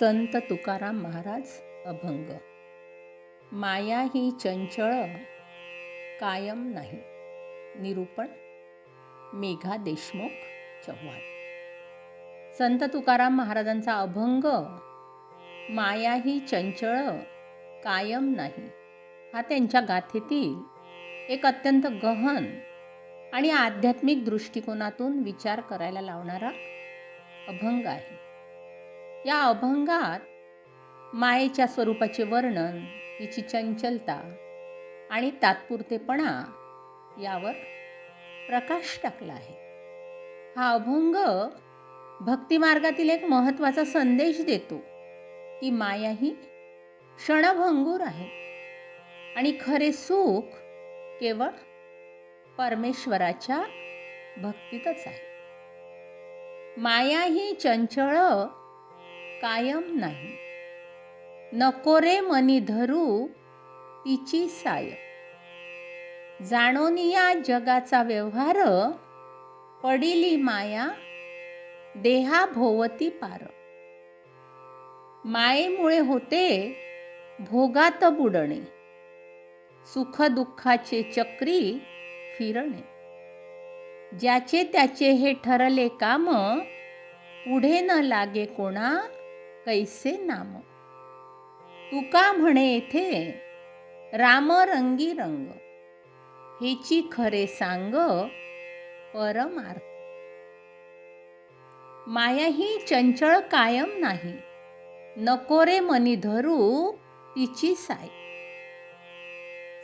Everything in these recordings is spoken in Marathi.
संत तुकाराम महाराज अभंग. माया ही चंचळ कायम नाही. निरूपण मेघा देशमुख चव्हाण. संत तुकाराम महाराजांचा अभंग माया ही चंचळ कायम नाही. हा त्यांच्या गाथेतील एक अत्यंत गहन आणि आध्यात्मिक दृष्टिकोनातून विचार करायला लावणारा अभंग आहे. या अभंगात मायेच्या स्वरूपाचे वर्णन तिची चंचलता आणि तात्पुरतेपणा यावर प्रकाश टाकला आहे. हा अभंग भक्तिमार्गातील एक महत्त्वाचा संदेश देतो की माया ही क्षणभंगूर आहे आणि खरे सुख केवळ परमेश्वराच्या भक्तीतच आहे. माया ही चंचळ कायम नाही. नको रे मनी धरू तिची साय. जाणोनिया जगाचा व्यवहार पडिली माया देहा भोवती पार. मायेमुळे होते भोगात बुडणे सुख दुःखाचे चक्री फिरणे. ज्याचे त्याचे हे ठरले काम पुढे न लागे कोणा कैसे नाम? तुका म्हणे येथे राम रंगी रंग हेची खरे सांग परमार्थ. माया ही चंचळ कायम नाही. नकोरे मनी धरू तिची साय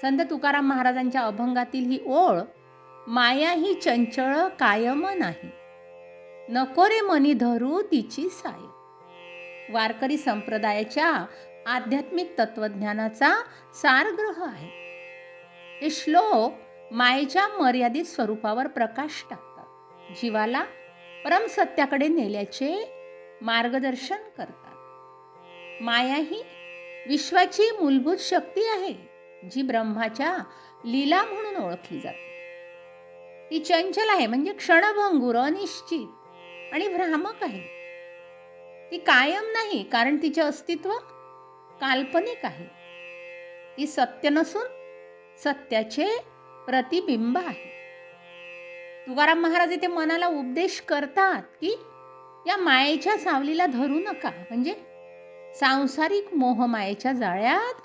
संत तुकाराम महाराजांच्या अभंगातील ही ओळ माया ही चंचळ कायम नाही. नकोरे मनी धरू तिची साय वारकरी संप्रदायाच्या आध्यात्मिक तत्वज्ञानाचा सारग्रह आहे. हे श्लोक मायेच्या मर्यादित स्वरूपावर प्रकाश टाकतात. जीवाला परमसत्याकडे नेल्याचे मार्गदर्शन करतात. माया ही विश्वाची मूलभूत शक्ती आहे जी ब्रह्माच्या लीला म्हणून ओळखली जाते. ती चंचल आहे म्हणजे क्षणभंगूर अनिश्चित आणि भ्रामक आहे. ती कायम नाही कारण तिचे अस्तित्व काल्पनिक आहे. ती सत्य नसून सत्याचे प्रतिबिंब आहे. तुकाराम महाराज इथे मनाला उपदेश करतात की या मायेच्या सावलीला धरू नका म्हणजे सांसारिक मोहमायेच्या जाळ्यात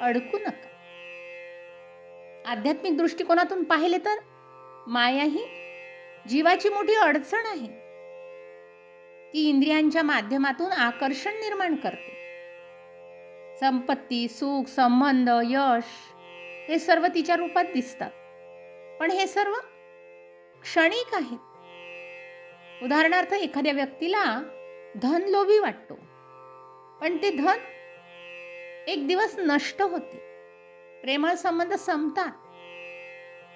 अडकू नका. आध्यात्मिक दृष्टिकोनातून पाहिले तर माया ही जीवाची मोठी अडचण आहे. ती इंद्रियांच्या माध्यमातून आकर्षण निर्माण करते. संपत्ती सुख संबंध यश हे सर्व तिच्या रूपात दिसतात. पण हे सर्व क्षणिक आहेत. उदाहरणार्थ एखाद्या व्यक्तीला धन लोभी वाटतो. पण ते धन एक दिवस नष्ट होते. प्रेमळ संबंध संपतात.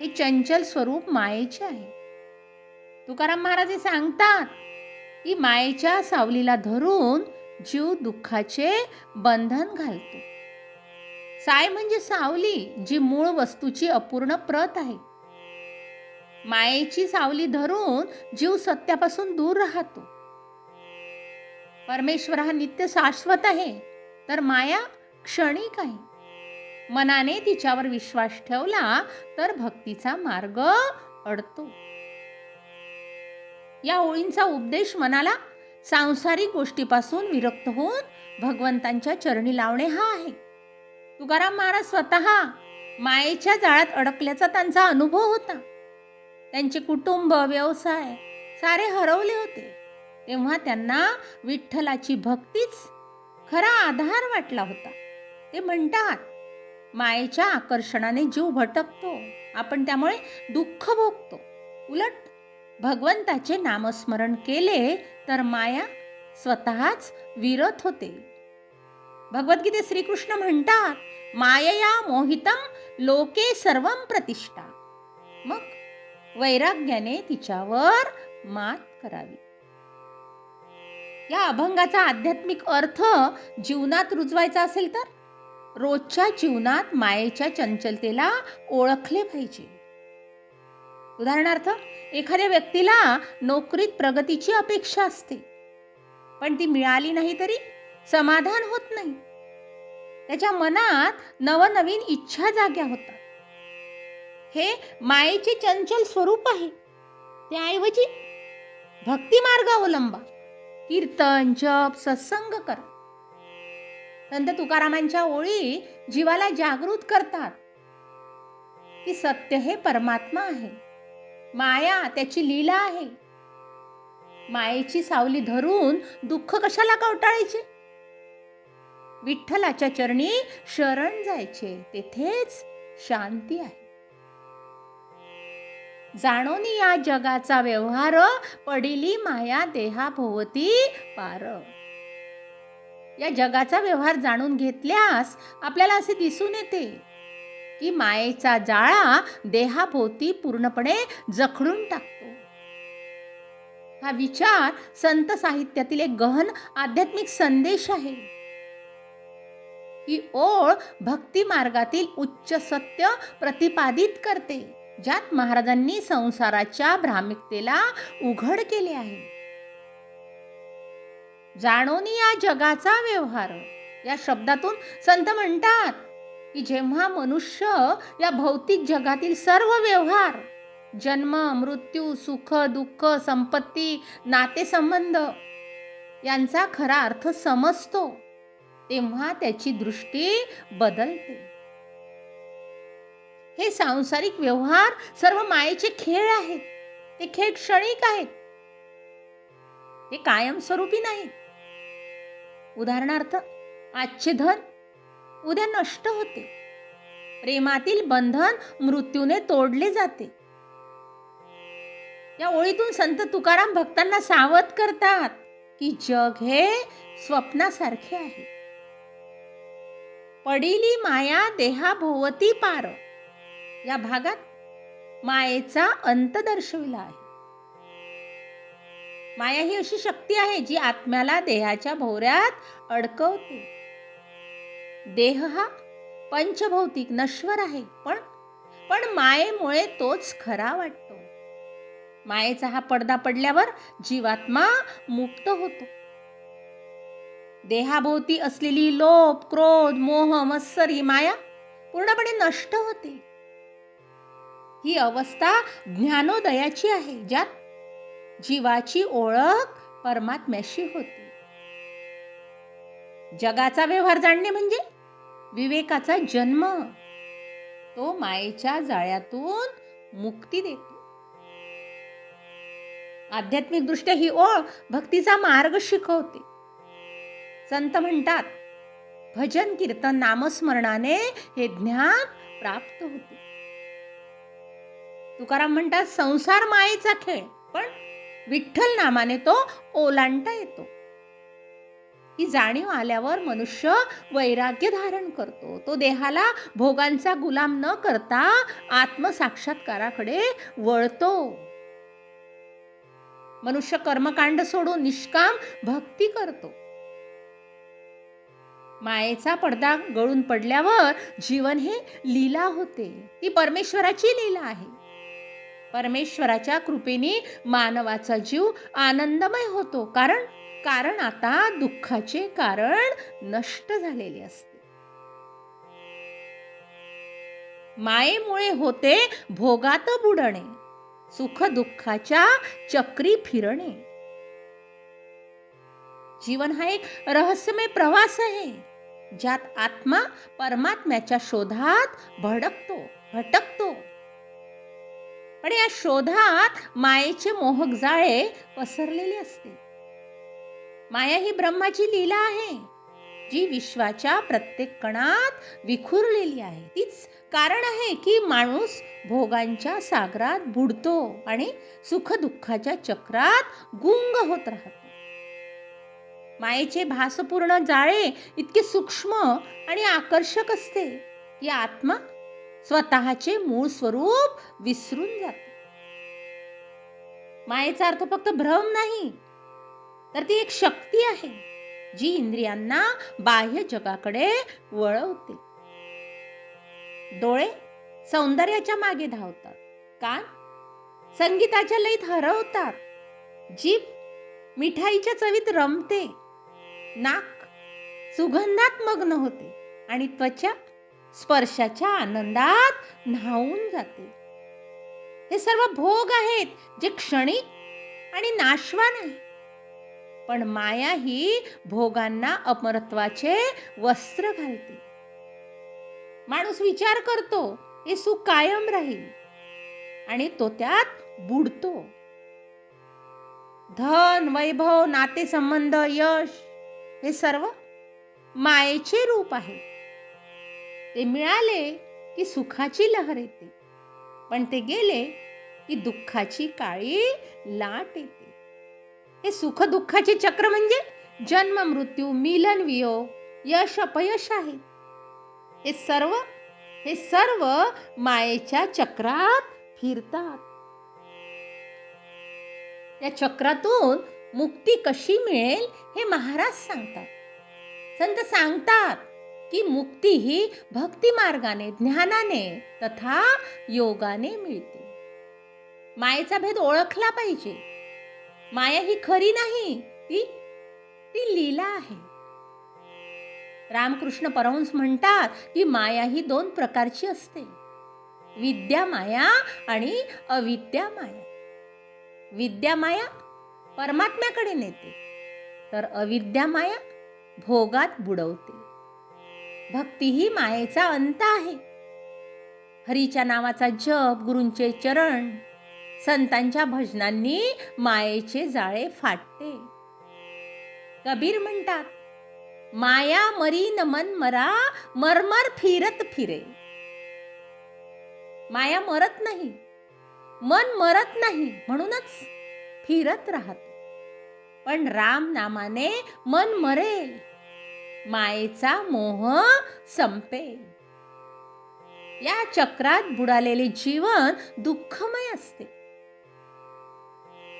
हे चंचल स्वरूप मायेचे आहे. तुकाराम महाराज हे सांगतात की मायेच्या सावलीला धरून जीव दुःखाचे बंधन घालतो. साय म्हणजे सावली जी मूळ वस्तूची अपूर्ण प्रत आहे. मायेची सावली धरून जीव सत्यापासून दूर राहतो. परमेश्वर हा नित्य शाश्वत आहे तर माया क्षणिक आहे. मनाने तिच्यावर विश्वास ठेवला तर भक्तीचा मार्ग अडतो. या ओळींचा उपदेश मनाला सांसारिक गोष्टीपासून विरक्त होऊन भगवंतांच्या चरणी लावणे हा आहे. तुकाराम महाराज स्वतः मायेच्या जाळ्यात अडकल्याचा त्यांचा अनुभव होता. त्यांचे कुटुंब व्यवसाय सारे हरवले होते. तेव्हा त्यांना विठ्ठलाची भक्तीच खरा आधार वाटला होता. ते म्हणतात मायेच्या आकर्षणाने जीव भटकतो. आपण त्यामुळे दुःख भोगतो. उलट भगवंताचे नामस्मरण केले तर माया स्वतःच विरत होते. भगवद्गीते श्रीकृष्ण म्हणतात मायया मोहितम लोके सर्व प्रतिष्ठा. मग वैराग्याने तिच्यावर मात करावी. या अभंगाचा आध्यात्मिक अर्थ जीवनात रुजवायचा असेल तर रोजच्या जीवनात मायेच्या चंचलतेला ओळखले पाहिजे. उदाहरणार्थ एखाद्या व्यक्तीला नोकरीत प्रगतीची अपेक्षा असते पण ती मिळाली नाही तरी समाधान होत नाही. त्याच्या मनात नवनवीन इच्छा जाग्या होतात. हे मायेचे चंचल स्वरूप आहे. त्याऐवजी भक्ती मार्ग अवलंबा कीर्तन जप सत्संग कर. संत तुकारामांच्या ओळी जीवाला जागृत करतात की सत्य हे परमात्मा आहे. माया त्याची लीला आहे. मायेची सावली धरून दुःख कशाला कवटाळायचे विठ्ठलाच्या चरणी शरण जायचे तेथेच शांती आहे. जाणोनी या जगाचा व्यवहार पडिली माया देहा भोवती पार. या जगाचा व्यवहार जाणून घेतल्यास आपल्याला असे दिसून येते. की मायेचा जाळा देहाभोवती पूर्णपणे जखडून टाकतो. हा विचार संत साहित्यातील एक गहन आध्यात्मिक संदेश आहे. ही ओळ भक्ती मार्गातील उच्च सत्य प्रतिपादित करते ज्यात महाराजांनी संसाराच्या भ्रामिकतेला उघड केले आहे. जाणोनी या जगाचा व्यवहार या शब्दातून संत म्हणतात की जेव्हा मनुष्य या भौतिक जगातील सर्व व्यवहार जन्म मृत्यू सुख दुःख संपत्ती नातेसंबंध यांचा खरा अर्थ समजतो तेव्हा त्याची दृष्टी बदलते. हे सांसारिक व्यवहार सर्व मायेचे खेळ आहेत. ते खेळ क्षणिक आहेत. ते कायमस्वरूपी नाहीत. उदाहरणार्थ आजचे धन उद्या नष्ट होते. प्रेमातील बंधन मृत्यूने तोडले जाते. या ओळीतून संत तुकाराम भक्तांना सावध करतात की जग हे स्वप्नासारखे आहे. पडिली माया देहाभोवती पार. या भागात मायेचा अंत दर्शविला आहे. माया ही अशी शक्ती आहे जी आत्म्याला देहाच्या भोवऱ्यात अडकवते. देह हा पंचभौतिक नश्वर आहे पण पण मायेमुळे तोच खरा वाटतो. मायेचा हा पडदा पडल्यावर जीवात्मा मुक्त होतो. देहाभोवती असलेली लोभ क्रोध मोह मत्सर ही माया पूर्णपणे नष्ट होते. ही अवस्था ज्ञानोदयाची आहे ज्यात जीवाची ओळख परमात्म्याशी होते. जगाचा व्यवहार जाणणे म्हणजे विवेकाचा जन्म. तो मायेच्या जाळ्यातून मुक्ती देतो. आध्यात्मिक दृष्ट्या ही ओळ भक्तीचा मार्ग शिकवते. संत म्हणतात भजन कीर्तन नामस्मरणाने हे ज्ञान प्राप्त होते. तुकाराम म्हणतात संसार मायेचा खेळ. पण विठ्ठल नामाने तो ओलांडता येतो. ही जाणीव आल्यावर मनुष्य वैराग्य धारण करतो. तो देहाला भोगांचा गुलाम न करता आत्मसाक्षात्काराकडे वळतो. मनुष्य कर्मकांड सोडून निष्काम भक्ती करतो. मायेचा पडदा गळून पडल्यावर जीवन हे लीला होते. ती परमेश्वराची लीला आहे. परमेश्वराच्या कृपेने मानवाचा जीव आनंदमय होतो. कारण कारण आता दुःखाचे कारण नष्ट झालेले असते. मायेमुळे होते भोगात बुडणे सुख दुःखाच्या चक्री फिरणे. जीवन हा एक रहस्यमय प्रवास आहे ज्यात आत्मा परमात्म्याच्या शोधात भडकतो भटकतो. पण या शोधात मायेचे मोहक जाळे पसरलेले असते. माया ही ब्रह्माची लीला आहे. जी विश्वाच्या प्रत्येक कणात विखुरलेली आहे. तीच कारण आहे की माणूस भोगांच्या सागरात बुडतो आणि सुख दुःखाच्या चक्रात गुंग होत राहतो. मायेचे भासपूर्ण जाळे इतके सूक्ष्म आणि आकर्षक असते की आत्मा स्वतःचे मूळ स्वरूप विसरून जाते. मायेचा अर्थ फक्त भ्रम नाही तर ती एक शक्ती आहे जी इंद्रियांना बाह्य जगाकडे वळवते. डोळे सौंदर्याच्या मागे धावतात कान संगीताच्या लईत हरवतात जीभ मिठाईच्या चवीत रमते नाक सुगंधात मग्न होते आणि त्वचा स्पर्शाच्या आनंदात न्हावून जाते. हे सर्व भोग आहेत जे क्षणिक आणि नाशवान आहे पण माया ही भोगांना अमरत्वाचे वस्त्र घालते. माणूस विचार करतो हे सुख कायम राहील. आणि तो त्यात बुडतो. धन वैभव नातेसंबंध यश हे सर्व मायेचे रूप आहे. ते मिळाले की सुखाची लहर येते पण ते गेले की दुःखाची काळी लाट येते. हे सुख दुःखाचे चक्र म्हणजे जन्म मृत्यू मिलन वियोग यश अपयश आहे. हे सर्व हे सर्व मायेच्या चक्रात फिरतात. या चक्रातून मुक्ती कशी मिळेल हे महाराज सांगतात. संत सांगतात की मुक्ती ही भक्ती मार्गाने ज्ञानाने तथा योगाने मिळते. मायेचा भेद ओळखला पाहिजे. माया ही खरी नाही. ती ती लीला आहे. रामकृष्ण परमहंस म्हणतात की माया ही दोन प्रकारची असते. विद्या माया आणि अविद्या माया. विद्या माया परमात्म्याकडे नेते तर अविद्या माया भोगात बुडवते. भक्ती ही मायेचा अंत आहे. हरीच्या नावाचा जप गुरूंचे चरण संतांच्या भजनांनी मायेचे जाळे फाटते. कबीर म्हणतात माया मरी नमन मन मरा मरमर फिरत फिरे. माया मरत नाही मन मरत नाही म्हणूनच फिरत राहत. पण राम नामाने मन मरेल मायेचा मोह संपेल. या चक्रात बुडालेले जीवन दुःखमय असते.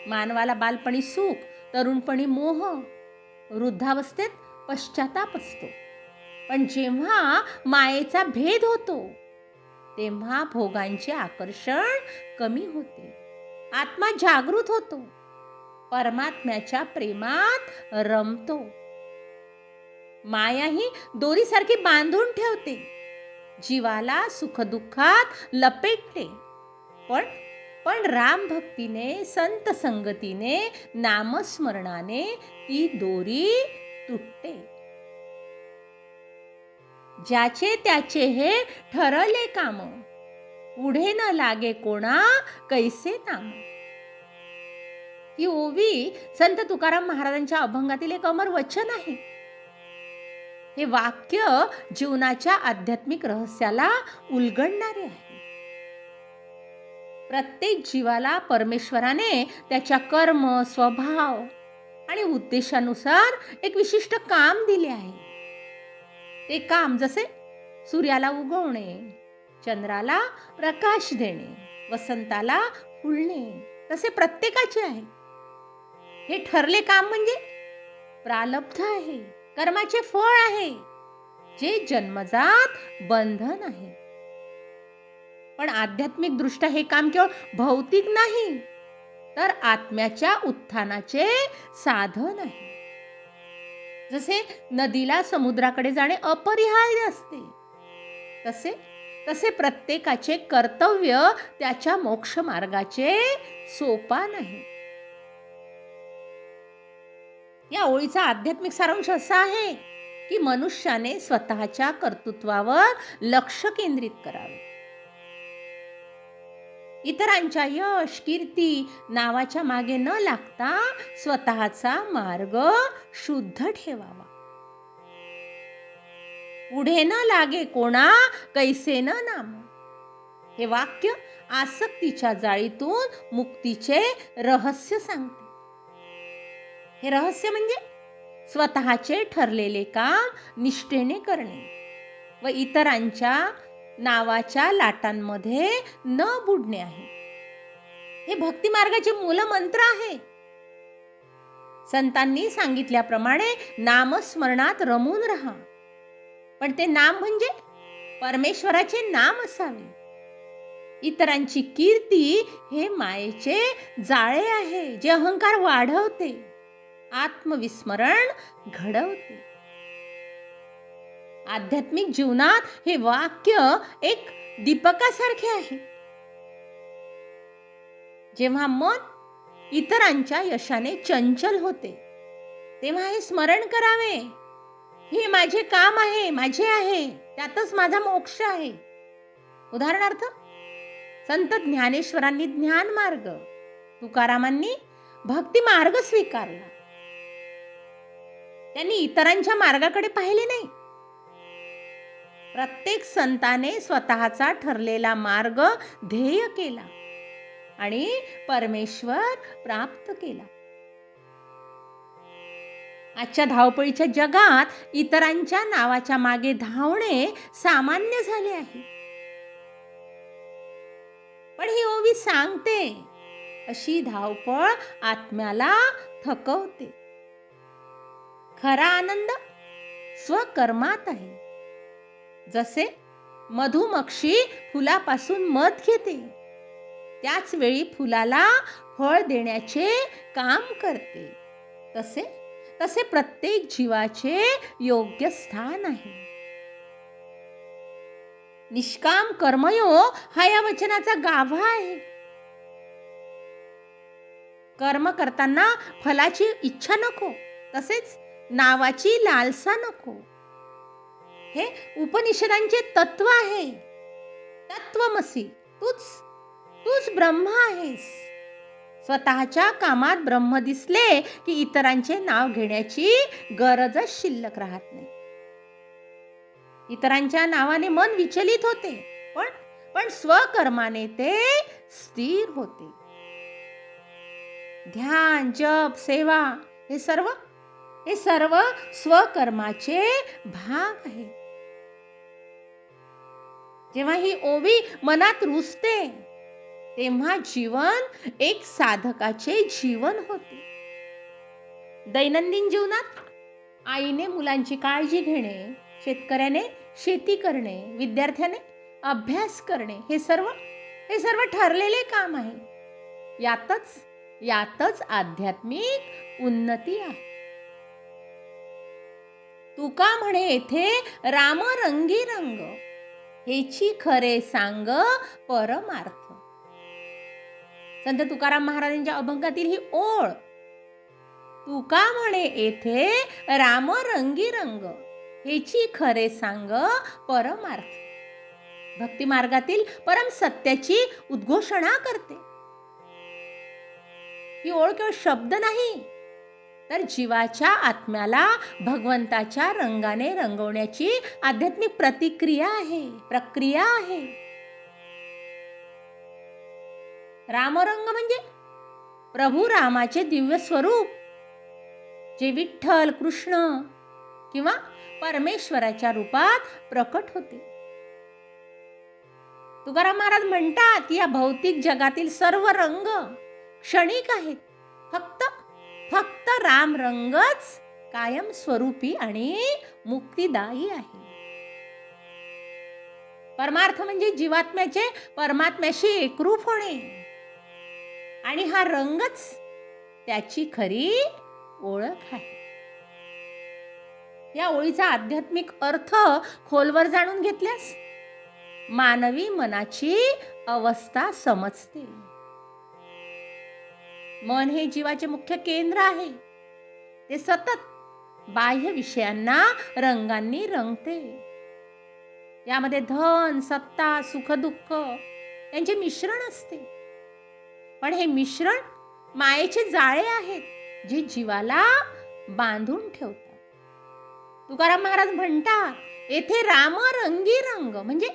मानवाला बालपणी सुख तरुणपणी मोह. वृद्धावस्थेत पश्चाताप असतो. पण जेव्हा मायेचा भेद होतो तेव्हा भोगांचे आकर्षण कमी होते. आत्मा जागृत होतो. परमात्म्याच्या प्रेमात रमतो. माया ही दोरीसारखी बांधून ठेवते. जीवाला सुखदुःखात लपेटते. पण पण राम भक्तीने संत संगतीने नामस्मरणाने ती दोरी तुटते. ज्याचे त्याचे हे ठरले काम पुढे न लागे कोणा कैसे नाम. ही ओवी संत तुकाराम महाराजांच्या अभंगातील एक अमर वचन आहे. हे वाक्य जीवनाच्या आध्यात्मिक रहस्याला उलगडणारे आहे. प्रत्येक जीवाला परमेश्वराने त्याच्या कर्म स्वभाव आणि उद्देशानुसार एक विशिष्ट काम दिले आहे. ते काम जसे सूर्याला उगवणे चंद्राला प्रकाश देणे वसंताला फुलणे तसे प्रत्येकाचे आहे. हे ठरले काम म्हणजे प्रालब्ध आहे कर्माचे फळ आहे. जे जन्मजात बंधन आहे. पण आध्यात्मिकदृष्ट्या हे काम केवळ भौतिक नाही तर आत्म्याच्या उत्थानाचे साधन आहे. जसे नदीला समुद्राकडे जाणे अपरिहार्य असते तसे तसे प्रत्येकाचे कर्तव्य त्याच्या मोक्ष मार्गाचे सोपान आहे या ओळीचा आध्यात्मिक सारांश असा आहे की मनुष्याने स्वतःच्या कर्तृत्वावर लक्ष केंद्रित करावे. इतरांच्या यश कीर्ती नावाच्या मागे न लागता स्वतःचा मार्ग शुद्ध ठेवावा. पुढे न लागे कोणा कैसे न नाम. हे वाक्य आसक्तीच्या जाळीतून मुक्तीचे रहस्य सांगते. हे रहस्य म्हणजे स्वतःचे ठरलेले काम निष्ठेने करणे व इतरांच्या नावाच्या लाटांमध्ये न बुडणे आहे. हे भक्ती मार्गाचे मूलमंत्र आहे. संतांनी सांगितल्याप्रमाणे नामस्मरणात रमून राहा. पण ते नाम म्हणजे परमेश्वराचे नाम असावे. इतरांची कीर्ती हे मायेचे जाळे आहे. जे अहंकार वाढवते. आत्मविस्मरण घडवते. आध्यात्मिक जीवनात हे वाक्य एक दीपकासारखे आहे. जेव्हा मन इतरांच्या यशाने चंचल होते तेव्हा हे स्मरण करावे. हे माझे काम आहे माझे आहे त्यातच माझा मोक्ष आहे. उदाहरणार्थ संत ज्ञानेश्वरांनी ज्ञान मार्ग तुकारामांनी भक्ती मार्ग स्वीकारला. त्यांनी इतरांच्या मार्गाकडे पाहिले नाही. प्रत्येक संताने स्वतःचा ठरलेला मार्ग ध्येय केला आणि परमेश्वर प्राप्त केला. आजच्या धावपळीच्या जगात इतरांच्या नावाच्या मागे धावणे सामान्य झाले आहे. पण ही ओवी सांगते अशी धावपळ आत्म्याला थकवते. खरा आनंद स्वकर्मात आहे. जसे मधुमक्षी फुलापासून मध घेते त्याच वेळी फुलाला फळ देण्याचे काम करते. तसे तसे प्रत्येक जीवाचे योग्य स्थान आहे. निष्काम कर्मयोग हा या वचनाचा गाभा आहे. कर्म करताना फलाची इच्छा नको तसेच नावाची लालसा नको. हे उपनिषदांचे तत्व आहे. तत्वमसी तूच तूच ब्रह्म आहेस. स्वतःच्या कामात ब्रह्म दिसले की इतरांचे नाव घेण्याची गरजच शिल्लक राहत नाही. इतरांच्या नावाने मन विचलित होते पण पण स्वकर्माने ते स्थिर होते. ध्यान जप सेवा हे सर्व हे सर्व स्वकर्माचे भाग आहे जेव्हा ही ओवी मनात रुजते तेव्हा जीवन एक साधकाचे जीवन होते. दैनंदिन जीवनात आईने मुलांची काळजी घेणे शेतकऱ्याने शेती करणे विद्यार्थ्याने अभ्यास करणे हे सर्व हे सर्व ठरलेले काम आहे. यातच यातच आध्यात्मिक उन्नती आहे. तुका म्हणे येथे राम रंगी रंग हेची खरे सांग परमार्थ. संत तुकाराम महाराजांच्या अभंगातील ही ओळ. तुका म्हणे येथे राम रंगी रंग हेची खरे सांग परमार्थ. भक्ती मार्गातील परम सत्याची उद्घोषणा करते. ही ओळ केवळ शब्द नाही तर जीवाच्या आत्म्याला भगवंताच्या रंगाने रंगवण्याची आध्यात्मिक प्रतिक्रिया आहे प्रक्रिया आहे. रामरंग म्हणजे प्रभू रामाचे दिव्य स्वरूप जे विठ्ठल कृष्ण किंवा परमेश्वराच्या रूपात प्रकट होते. तुकाराम महाराज म्हणतात या भौतिक जगातील सर्व रंग क्षणिक आहेत फक्त फक्त राम रंगच कायम स्वरूपी आणि मुक्तिदायी आहे. परमार्थ म्हणजे जीवात्म्याचे परमात्म्याशी एकरूप होणे. आणि हा रंगच त्याची खरी ओळख आहे. या ओळीचा आध्यात्मिक अर्थ खोलवर जाणून घेतल्यास मानवी मनाची अवस्था समजते. मन हे जीवाचे मुख्य केंद्र आहे. ते सतत बाह्य विषयांना रंगांनी रंगते. यामध्ये धन सत्ता सुख दुःख यांचे मिश्रण असते. पण हे मिश्रण मायेचे जाळे आहेत जे जीवाला बांधून ठेवतात. तुकाराम महाराज म्हणतात येथे राम रंगी रंग म्हणजे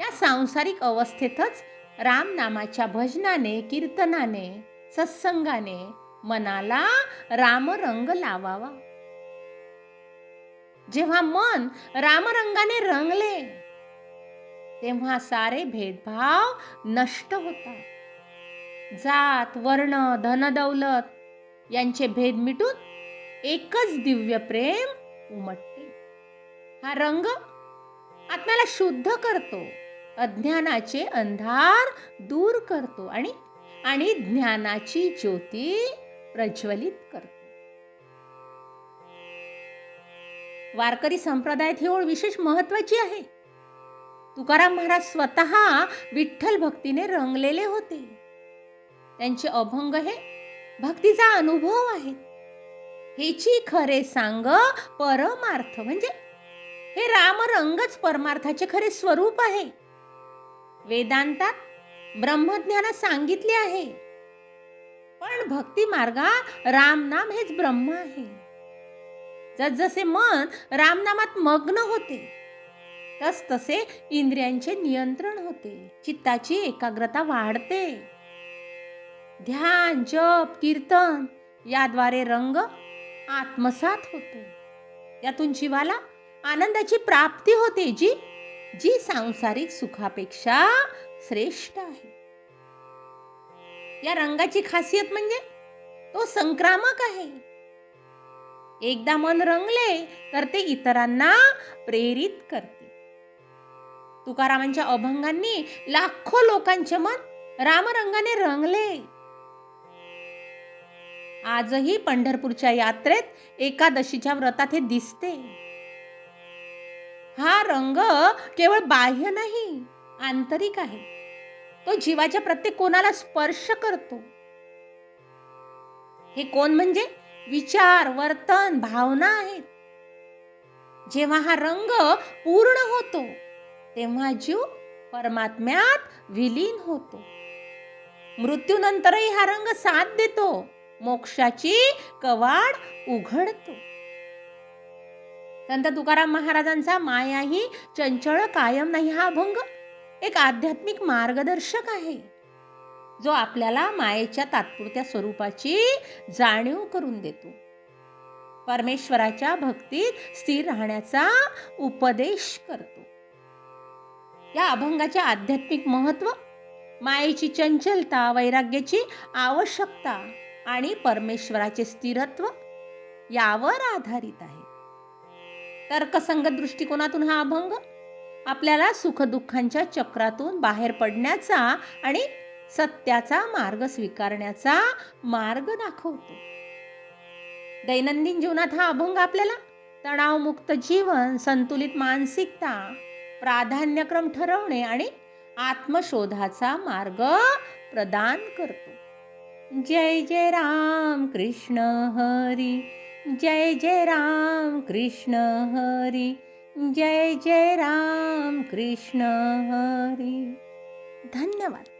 या सांसारिक अवस्थेतच राम नामाच्या भजनाने कीर्तनाने सत्संगाने मनाला रामरंग लावावा. जेव्हा मन रामरंगाने रंगले तेव्हा सारे भेदभाव नष्ट होतात. जात वर्ण धनदौलत यांचे भेद मिटून एकच दिव्य प्रेम उमटते. हा रंग आत्म्याला शुद्ध करतो अज्ञानाचे अंधार दूर करतो आणि आणि ज्ञानाची ज्योती प्रज्वलित करतो. वारकरी संप्रदायात ही ओळ विशेष महत्वाची आहे. तुकाराम महाराज स्वतः विठ्ठल भक्तीने रंगलेले होते. त्यांचे अभंग हे भक्तीचा अनुभव आहे हेची खरे सांग परमार्थ म्हणजे हे रामरंगच परमार्थाचे खरे स्वरूप आहे. वेदांतात ब्रह्मज्ञानात सांगितले आहे. पण भक्ती मार्गा रामनाम हेच ब्रह्म आहे. जसजसे मन रामनामात मग्न होते तस तसे इंद्रियांचे नियंत्रण होते चित्ताची एकाग्रता वाढते. ध्यान जप कीर्तन याद्वारे रंग आत्मसात होतो. यातून जीवाला आनंदाची प्राप्ती होते जी जी सांसारिक सुखापेक्षा श्रेष्ठ आहे. या रंगाची खासियत म्हणजे तो संक्रामक आहे. एकदा मन रंगले तर ते इतरांना प्रेरित करते. तुकारामांच्या अभंगांनी लाखो लोकांचे मन रामरंगाने रंगले. आजही पंढरपूरच्या यात्रेत एकादशीच्या व्रतात हे दिसते. हा रंग केवळ बाह्य नाही आंतरिक आहे. तो जीवाच्या प्रत्येक कोणाला स्पर्श करतो. हे कोण म्हणजे? विचार वर्तन भावना आहेत. जेव्हा हा रंग पूर्ण होतो तेव्हा जीव परमात्म्यात विलीन होतो. मृत्यूनंतरही हा रंग साथ देतो मोक्षाची कवाड उघडतो. संत तुकाराम महाराजांचा माया ही चंचळ कायम नाही हा अभंग. एक आध्यात्मिक मार्गदर्शक आहे. जो आपल्याला मायेच्या तात्पुरत्या स्वरूपाची जाणीव करून देतो. परमेश्वराच्या भक्तीत स्थिर राहण्याचा उपदेश करतो. या अभंगाचे आध्यात्मिक महत्त्व मायेची चंचलता वैराग्याची आवश्यकता आणि परमेश्वराचे स्थिरत्व यावर आधारित आहे. तर्कसंगत दृष्टिकोनातून हा अभंग आपल्याला सुखदुःखांच्या चक्रातून बाहेर पडण्याचा आणि सत्याचा मार्ग स्वीकारण्याचा मार्ग दाखवतो. दैनंदिन जीवनात हा अभंग आपल्याला तणावमुक्त जीवन संतुलित मानसिकता प्राधान्यक्रम ठरवणे आणि आत्मशोधाचा मार्ग प्रदान करतो. जय जय राम कृष्ण हरी जय जय राम कृष्ण हरी. जय जय राम कृष्ण हरी। धन्यवाद।